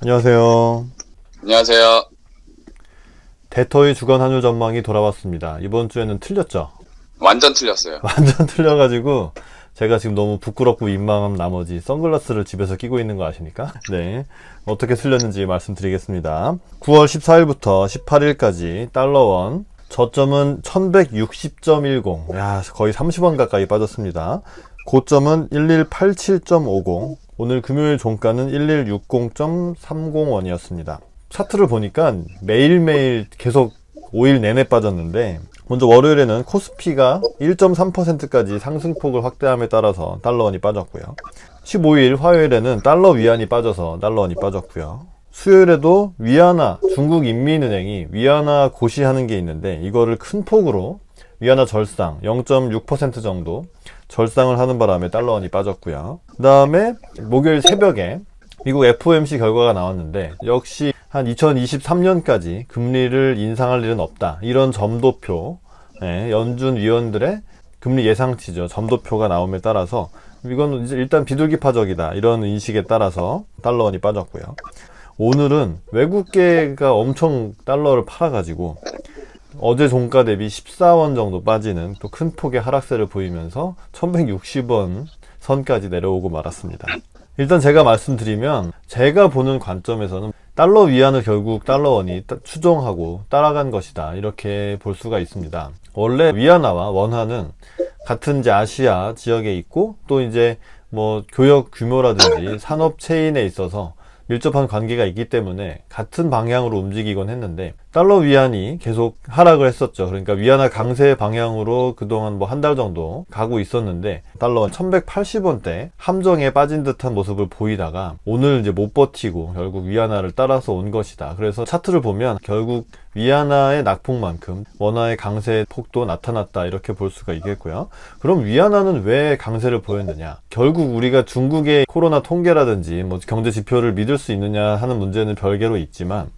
안녕하세요. 안녕하세요. 대터의 주간 환율 전망이 돌아왔습니다. 이번 주에는 틀렸죠? 완전 틀렸어요. 완전 틀려가지고 제가 지금 너무 부끄럽고 민망한 나머지 선글라스를 집에서 끼고 있는 거 아십니까? 네. 어떻게 틀렸는지 말씀드리겠습니다. 9월 14일부터 18일까지 달러원 저점은 1160.10. 야, 거의 30원 가까이 빠졌습니다. 고점은 1187.50. 오늘 금요일 종가는 1160.30원이었습니다. 차트를 보니까 매일매일 계속 5일 내내 빠졌는데 먼저 월요일에는 코스피가 1.3%까지 상승폭을 확대함에 따라서 달러원이 빠졌고요. 15일 화요일에는 달러 위안이 빠져서 달러원이 빠졌고요. 수요일에도 위안화 중국 인민은행이 위안화 고시하는 게 있는데 이거를 큰 폭으로 위안화 절상 0.6% 정도 절상을 하는 바람에 달러원이 빠졌고요. 그 다음에 목요일 새벽에 미국 FOMC 결과가 나왔는데 역시 한 2023년까지 금리를 인상할 일은 없다. 이런 점도표, 예, 연준 위원들의 금리 예상치죠. 점도표가 나옴에 따라서 이건 일단 비둘기파적이다. 이런 인식에 따라서 달러원이 빠졌고요. 오늘은 외국계가 엄청 달러를 팔아가지고 어제 종가 대비 14원 정도 빠지는 또 큰 폭의 하락세를 보이면서 1160원 선까지 내려오고 말았습니다. 일단 제가 말씀드리면 제가 보는 관점에서는 달러 위안을 결국 달러원이 따- 추종하고 따라간 것이다 이렇게 볼 수가 있습니다. 원래 위안화와 원화는 같은 이제 아시아 지역에 있고 또 이제 뭐 교역 규모라든지 산업 체인에 있어서 밀접한 관계가 있기 때문에 같은 방향으로 움직이곤 했는데 달러 위안이 계속 하락을 했었죠. 그러니까 위안화 강세 방향으로 그동안 뭐 한 달 정도 가고 있었는데 달러 1180원대 함정에 빠진 듯한 모습을 보이다가 오늘 이제 못 버티고 결국 위안화를 따라서 온 것이다. 그래서 차트를 보면 결국 위안화의 낙폭만큼 원화의 강세 폭도 나타났다 이렇게 볼 수가 있겠고요. 그럼 위안화는 왜 강세를 보였느냐? 결국 우리가 중국의 코로나 통계라든지 뭐 경제 지표를 믿을 수 있느냐 하는 문제는 별개로 있지만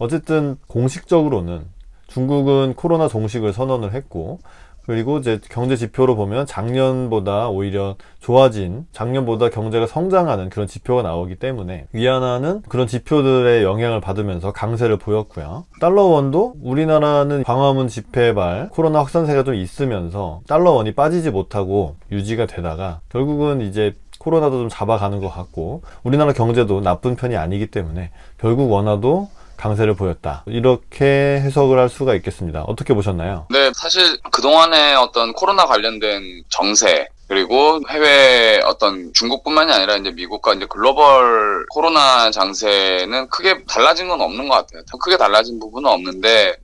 어쨌든 공식적으로는 중국은 코로나 종식을 선언을 했고 그리고 이제 경제 지표로 보면 작년보다 오히려 좋아진 작년보다 경제가 성장하는 그런 지표가 나오기 때문에 위안화는 그런 지표들의 영향을 받으면서 강세를 보였고요. 달러 원도 우리나라는 광화문 집회발 코로나 확산세가 좀 있으면서 달러 원이 빠지지 못하고 유지가 되다가 결국은 이제 코로나도 좀 잡아가는 것 같고 우리나라 경제도 나쁜 편이 아니기 때문에 결국 원화도 강세를 보였다. 이렇게 해석을 할 수가 있겠습니다. 어떻게 보셨나요? 네, 사실 그동안의 어떤 코로나 관련된 정세, 그리고 해외 어떤 중국뿐만이 아니라 이제 미국과 이제 글로벌 코로나 장세는 크게 달라진 건 없는 것 같아요. 더 크게 달라진 부분은 없는데,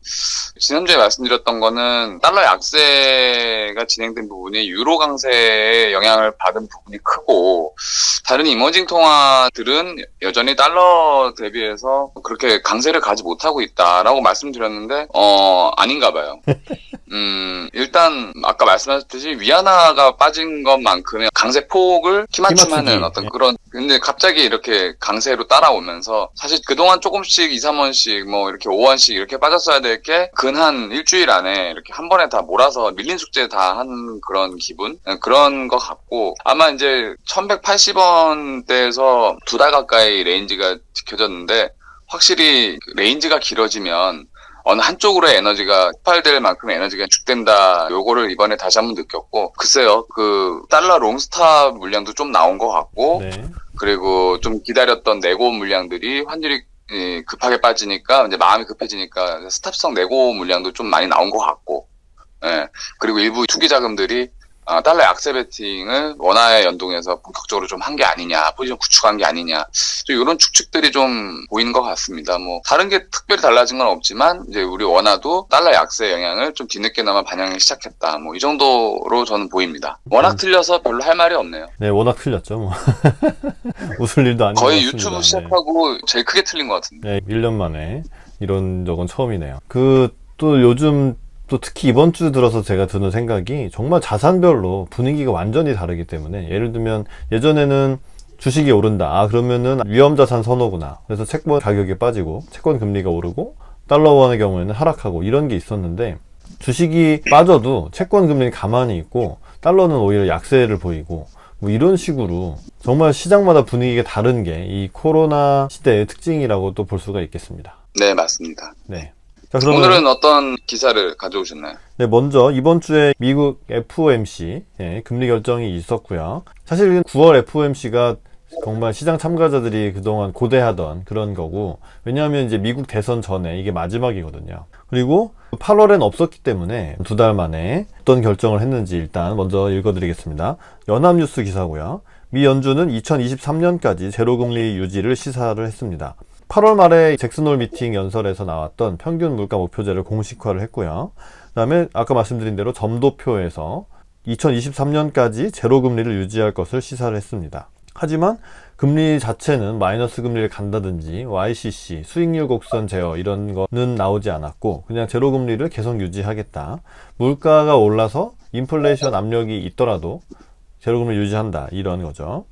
지난주에 말씀드렸던 거는 달러 약세가 진행된 부분이 유로 강세에 영향을 받은 부분이 크고, 다른 이머징 통화들은 여전히 달러 대비해서 그렇게 강세를 가지 못하고 있다라고 말씀드렸는데, 어, 아닌가 봐요. 음, 일단, 아까 말씀하셨듯이 위안화가 빠진 것만큼의 강세 폭을 키맞춤하는 키맞추기. 어떤 예. 그런, 근데 갑자기 이렇게 강세로 따라오면서 사실 그동안 조금씩 2, 3원씩 뭐 이렇게 5원씩 이렇게 빠졌어야 될 게 근 한 일주일 안에 이렇게 한 번에 다 몰아서 밀린 숙제 다 한 그런 기분? 네, 그런 것 같고 아마 이제 1180원대에서 두 달 가까이 레인지가 지켜졌는데 확실히 레인지가 길어지면 어느 한쪽으로의 에너지가 폭발될 만큼의 에너지가 축된다. 요거를 이번에 다시 한번 느꼈고 글쎄요. 그 달러 롱스탑 물량도 좀 나온 것 같고 네. 그리고 좀 기다렸던 내고 물량들이 환율이 예, 급하게 빠지니까 이제 마음이 급해지니까 스탑성 내고 물량도 좀 많이 나온 것 같고 예. 그리고 일부 투기 자금들이 아, 달러 약세 베팅을 원화에 연동해서 본격적으로 좀 한 게 아니냐, 포지션 구축한 게 아니냐, 좀 이런 추측들이 좀 보이는 것 같습니다. 뭐 다른 게 특별히 달라진 건 없지만 이제 우리 원화도 달러 약세 영향을 좀 뒤늦게나마 반영하기 시작했다. 뭐 이 정도로 저는 보입니다. 워낙 음. 틀려서 별로 할 말이 없네요. 네, 워낙 틀렸죠, 뭐. 웃을 일도 아닌 거의. 유튜브 네. 시작하고 제일 크게 틀린 것 같은데. 네, 1년 만에 이런 적은 처음이네요. 그, 또 요즘, 또 특히 이번 주 들어서 제가 드는 생각이 정말 자산별로 분위기가 완전히 다르기 때문에 예를 들면 예전에는 주식이 오른다. 아, 그러면은 위험 자산 선호구나. 그래서 채권 가격이 빠지고 채권 금리가 오르고 달러 원의 경우에는 하락하고 이런 게 있었는데 주식이 빠져도 채권 금리는 가만히 있고 달러는 오히려 약세를 보이고 뭐뭐 이런 식으로 정말 시장마다 분위기가 다른 게 이 코로나 시대의 특징이라고 또 볼 수가 있겠습니다. 네, 맞습니다. 네. 자, 그러면 오늘은 어떤 기사를 가져오셨나요? 네, 먼저 이번 주에 미국 FOMC 예, 금리 결정이 있었고요. 사실 9월 FOMC가 정말 시장 참가자들이 그동안 고대하던 그런 거고 왜냐하면 이제 미국 대선 전에 이게 마지막이거든요. 그리고 8월엔 없었기 때문에 두 달 만에 어떤 결정을 했는지 일단 먼저 읽어드리겠습니다. 연합뉴스 기사고요. 미 연준은 2023년까지 제로금리 유지를 시사를 했습니다. 8월 말에 잭슨홀 미팅 연설에서 나왔던 평균 물가 목표제를 공식화를 했고요. 그 다음에 아까 말씀드린 대로 점도표에서 2023년까지 제로 금리를 유지할 것을 시사를 했습니다. 하지만 금리 자체는 마이너스 금리를 간다든지 YCC 수익률 곡선 제어 이런 거는 나오지 않았고 그냥 제로 금리를 계속 유지하겠다. 물가가 올라서 인플레이션 압력이 있더라도 제로 금리 유지한다 이런 거죠.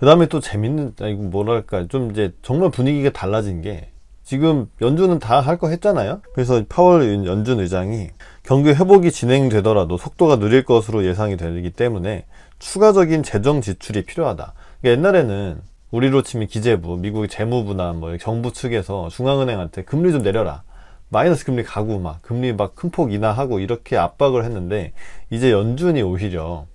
그 다음에 또 재밌는, 아, 이거 뭐랄까, 좀 이제 정말 분위기가 달라진 게 지금 연준은 다 할 거 했잖아요. 그래서 파월 연준 의장이 경기 회복이 진행되더라도 속도가 느릴 것으로 예상이 되기 때문에 추가적인 재정 지출이 필요하다. 그러니까 옛날에는 우리로 치면 기재부, 미국의 재무부나 뭐 정부 측에서 중앙은행한테 금리 좀 내려라. 마이너스 금리 가고 막 금리 막 큰 폭 인하하고 이렇게 압박을 했는데 이제 연준이 오히려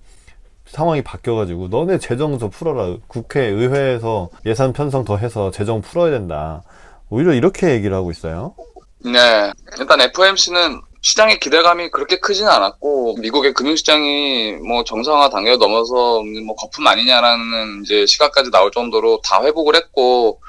상황이 바뀌어가지고 너네 재정 더 풀어라. 국회, 의회에서 예산 편성 더 해서 재정 풀어야 된다. 오히려 이렇게 얘기를 하고 있어요. 네. 일단 FOMC는 시장의 기대감이 그렇게 크진 않았고, 미국의 금융시장이 뭐 정상화 단계를 넘어서 뭐 거품 아니냐라는 이제 시각까지 나올 정도로 다 회복을 했고,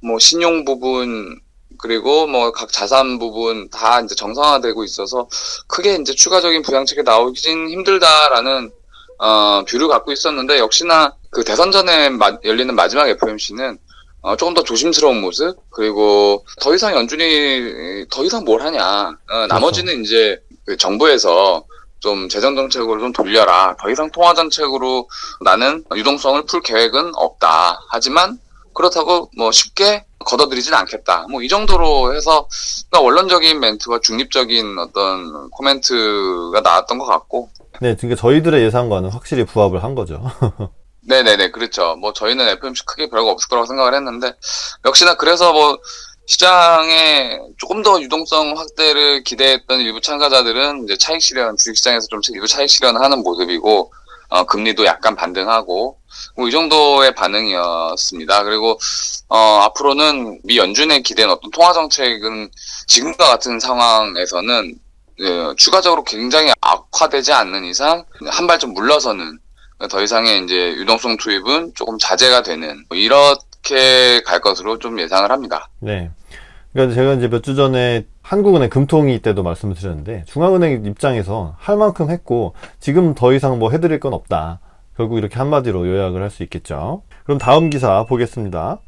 뭐 신용 부분, 그리고 뭐 각 자산 부분 다 이제 정상화되고 있어서 크게 이제 추가적인 부양책이 나오긴 힘들다라는 어, 뷰를 갖고 있었는데 역시나 그 대선 전에 마- 열리는 마지막 FOMC는 어, 조금 더 조심스러운 모습 그리고 더 이상 연준이 더 이상 뭘 하냐. 어, 나머지는 이제 그 정부에서 좀 재정 정책으로 좀 돌려라. 더 이상 통화 정책으로 나는 유동성을 풀 계획은 없다. 하지만 그렇다고 뭐 쉽게 걷어들이진 않겠다. 뭐 이 정도로 해서 그러니까 원론적인 멘트와 중립적인 어떤 코멘트가 나왔던 것 같고 네, 그러니까 저희들의 예상과는 확실히 부합을 한 거죠. 네네네, 그렇죠. 뭐, 저희는 FMC 크게 별거 없을 거라고 생각을 했는데, 역시나 그래서 뭐, 시장에 조금 더 유동성 확대를 기대했던 일부 참가자들은 이제 차익 실현, 주식시장에서 좀 일부 차익 실현하는 모습이고, 어, 금리도 약간 반등하고, 뭐, 이 정도의 반응이었습니다. 그리고, 어, 앞으로는 미 연준의 기대는 어떤 통화 정책은 지금과 같은 상황에서는, 예, 추가적으로 굉장히 악화되지 않는 이상, 한 발 좀 물러서는 더 이상의 이제 유동성 투입은 조금 자제가 되는 뭐 이렇게 갈 것으로 좀 예상을 합니다. 네. 그러니까 제가 이제 몇 주 전에 한국은행 금통위 때도 말씀을 드렸는데 중앙은행 입장에서 할 만큼 했고 지금 더 이상 뭐 해드릴 건 없다. 결국 이렇게 한마디로 요약을 할 수 있겠죠. 그럼 다음 기사 보겠습니다.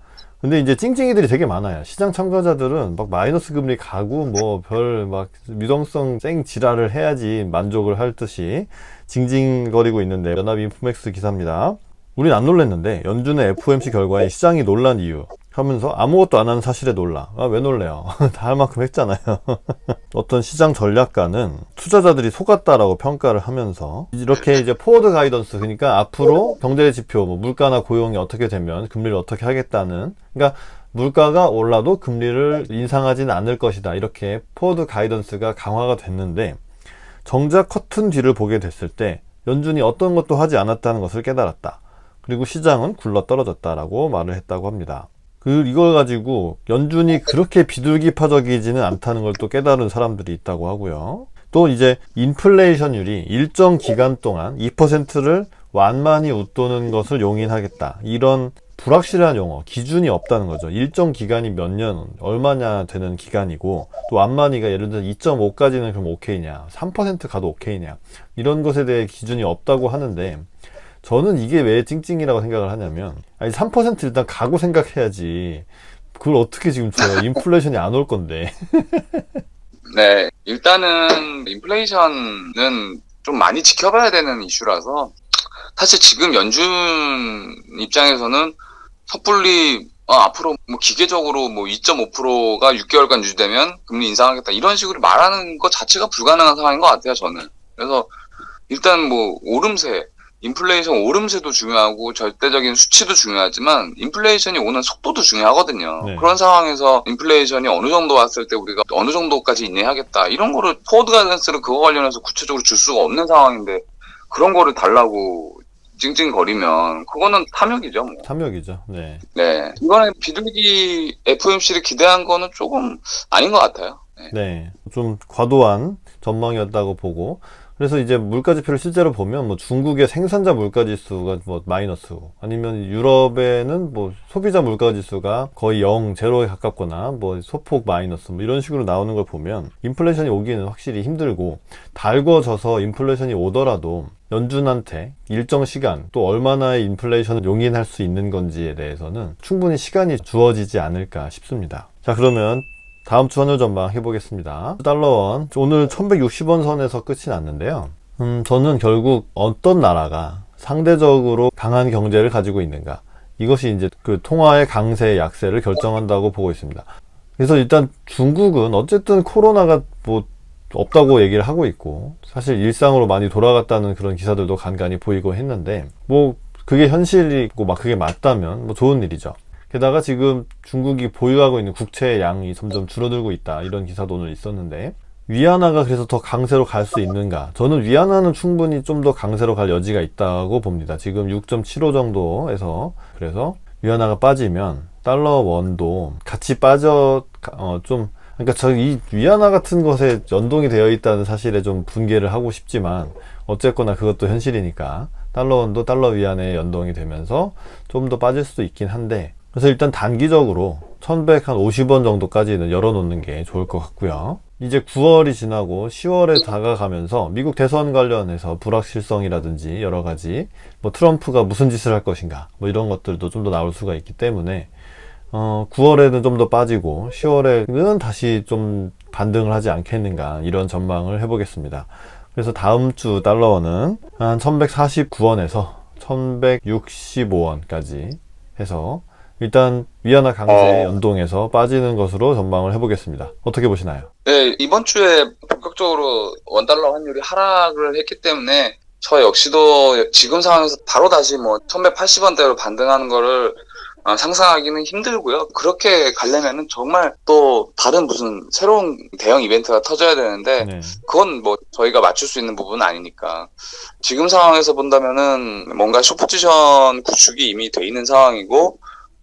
근데 이제 찡찡이들이 되게 많아요. 시장 참가자들은 막 마이너스 금리 가고 뭐 별 막 유동성 쌩 지랄을 해야지 만족을 할 듯이 징징거리고 있는데 연합 인포맥스 기사입니다. 우린 안 놀랬는데 연준의 FOMC 결과에 시장이 놀란 이유 하면서 아무것도 안 하는 사실에 놀라. 아, 왜 놀래요? 다 할 만큼 했잖아요. 어떤 시장 전략가는 투자자들이 속았다라고 평가를 하면서 이렇게 이제 포워드 가이던스 그러니까 앞으로 경제 지표 뭐 물가나 고용이 어떻게 되면 금리를 어떻게 하겠다는 그러니까 물가가 올라도 금리를 인상하지는 않을 것이다. 이렇게 포워드 가이던스가 강화가 됐는데 정작 커튼 뒤를 보게 됐을 때 연준이 어떤 것도 하지 않았다는 것을 깨달았다. 그리고 시장은 굴러 떨어졌다라고 말을 했다고 합니다. 그 이걸 가지고 연준이 그렇게 비둘기파적이지는 않다는 걸 또 깨달은 사람들이 있다고 하고요. 또 이제 인플레이션율이 일정 기간 동안 2%를 완만히 웃도는 것을 용인하겠다. 이런 불확실한 용어, 기준이 없다는 거죠. 일정 기간이 몇 년, 얼마냐 되는 기간이고, 또 완만히가 예를 들어 2.5까지는 그럼 오케이냐, 3% 가도 오케이냐, 이런 것에 대해 기준이 없다고 하는데, 저는 이게 왜 찡찡이라고 생각을 하냐면, 아니, 3% 일단 가고 생각해야지. 그걸 어떻게 지금 줘요? 인플레이션이 안 올 건데. 네, 일단은 인플레이션은 좀 많이 지켜봐야 되는 이슈라서 사실 지금 연준 입장에서는 섣불리 어, 앞으로 뭐 기계적으로 뭐 2.5%가 6개월간 유지되면 금리 인상하겠다 이런 식으로 말하는 것 자체가 불가능한 상황인 것 같아요 저는. 그래서 일단 뭐 오름세 인플레이션 오름세도 중요하고 절대적인 수치도 중요하지만 인플레이션이 오는 속도도 중요하거든요. 네. 그런 상황에서 인플레이션이 어느 정도 왔을 때 우리가 어느 정도까지 인내하겠다 이런 거를 포워드 가이던스를 그거 관련해서 구체적으로 줄 수가 없는 상황인데 그런 거를 달라고 찡찡거리면 그거는 탐욕이죠. 뭐. 탐욕이죠. 네. 네. 이번에 비둘기 FOMC를 기대한 거는 조금 아닌 것 같아요. 네. 네. 좀 과도한 전망이었다고 보고 그래서 이제 물가 지표를 실제로 보면 뭐 중국의 생산자 물가 지수가 뭐 마이너스고 아니면 유럽에는 뭐 소비자 물가 지수가 거의 0, 제로에 가깝거나 뭐 소폭 마이너스 뭐 이런 식으로 나오는 걸 보면 인플레이션이 오기는 확실히 힘들고 달궈져서 인플레이션이 오더라도 연준한테 일정 시간 또 얼마나의 인플레이션을 용인할 수 있는 건지에 대해서는 충분히 시간이 주어지지 않을까 싶습니다. 자 그러면 다음 주 환율 전망 해보겠습니다. 달러원 오늘 1160원 선에서 끝이 났는데요. 음, 저는 결국 어떤 나라가 상대적으로 강한 경제를 가지고 있는가 이것이 이제 그 통화의 강세 약세를 결정한다고 보고 있습니다. 그래서 일단 중국은 어쨌든 코로나가 뭐 없다고 얘기를 하고 있고 사실 일상으로 많이 돌아갔다는 그런 기사들도 간간히 보이고 했는데 뭐 그게 현실이고 막 그게 맞다면 뭐 좋은 일이죠. 게다가 지금 중국이 보유하고 있는 국채의 양이 점점 줄어들고 있다. 이런 기사도 오늘 있었는데. 위안화가 그래서 더 강세로 갈 수 있는가? 저는 위안화는 충분히 좀 더 강세로 갈 여지가 있다고 봅니다. 지금 6.75 정도에서 그래서 위안화가 빠지면 달러 원도 같이 빠져 어, 좀 그러니까 저 이 위안화 같은 것에 연동이 되어 있다는 사실에 좀 분개를 하고 싶지만 어쨌거나 그것도 현실이니까 달러 원도 달러 위안에 연동이 되면서 좀 더 빠질 수도 있긴 한데 그래서 일단 단기적으로 1150원 정도까지는 열어놓는 게 좋을 것 같고요. 이제 9월이 지나고 10월에 다가가면서 미국 대선 관련해서 불확실성이라든지 여러 가지 뭐 트럼프가 무슨 짓을 할 것인가 뭐 이런 것들도 좀 더 나올 수가 있기 때문에 어, 9월에는 좀 더 빠지고 10월에는 다시 좀 반등을 하지 않겠는가 이런 전망을 해보겠습니다. 그래서 다음 주 달러원은 한 1149원에서 1165원까지 해서 일단 위안화 강세 어. 연동해서 빠지는 것으로 전망을 해보겠습니다. 어떻게 보시나요? 네, 이번 주에 본격적으로 원달러 환율이 하락을 했기 때문에 저 역시도 지금 상황에서 바로 다시 뭐 1180원대로 반등하는 거를 어, 상상하기는 힘들고요. 그렇게 가려면은 정말 또 다른 무슨 새로운 대형 이벤트가 터져야 되는데 네. 그건 뭐 저희가 맞출 수 있는 부분은 아니니까 지금 상황에서 본다면은 뭔가 쇼포지션 구축이 이미 돼 있는 상황이고 어,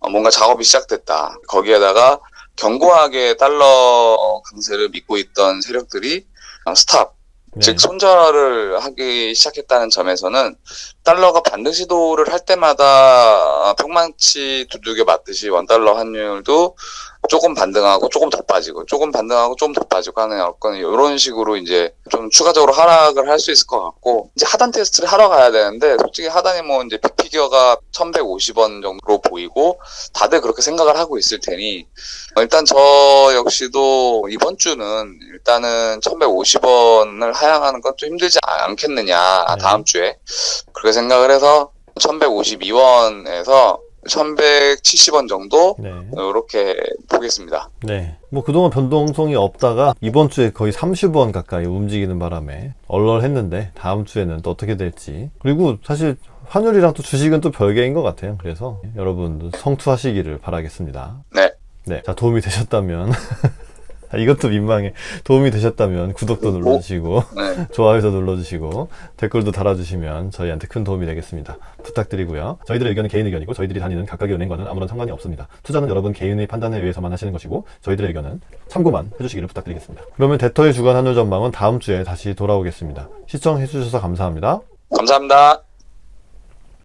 뭔가 작업이 시작됐다. 거기에다가 견고하게 달러 강세를 믿고 있던 세력들이 어, 스탑, 네. 즉 손절을 하기 시작했다는 점에서는 달러가 반등 시도를 할 때마다 평만치 두들겨 맞듯이 원달러 환율도 조금 반등하고 조금 더 빠지고 조금 반등하고 조금 더 빠지고 하는 어떤 이런 식으로 이제 좀 추가적으로 하락을 할 수 있을 것 같고 이제 하단 테스트를 하러 가야 되는데 솔직히 하단이 뭐 이제 빅피겨가 1150원 정도로 보이고 다들 그렇게 생각을 하고 있을 테니 어, 일단 저 역시도 이번 주는 일단은 1150원을 하향하는 건 좀 힘들지 않겠느냐 네. 다음 주에 그렇게 생각을 해서 1152원에서 1170원 정도 네. 이렇게 보겠습니다. 네. 뭐 그동안 변동성이 없다가 이번 주에 거의 30원 가까이 움직이는 바람에 얼얼했는데 다음 주에는 또 어떻게 될지. 그리고 사실 환율이랑 또 주식은 또 별개인 것 같아요. 그래서 여러분도 성투하시기를 바라겠습니다. 네. 네. 자, 도움이 되셨다면. 이것도 민망해. 도움이 되셨다면 구독도 눌러주시고, 네. 좋아요도 눌러주시고, 댓글도 달아주시면 저희한테 큰 도움이 되겠습니다. 부탁드리고요. 저희들의 의견은 개인 의견이고, 저희들이 다니는 각각의 은행과는 아무런 상관이 없습니다. 투자는 여러분 개인의 판단에 의해서만 하시는 것이고, 저희들의 의견은 참고만 해주시기를 부탁드리겠습니다. 그러면 대터의 주간 환율 전망은 다음 주에 다시 돌아오겠습니다. 시청해주셔서 감사합니다. 감사합니다.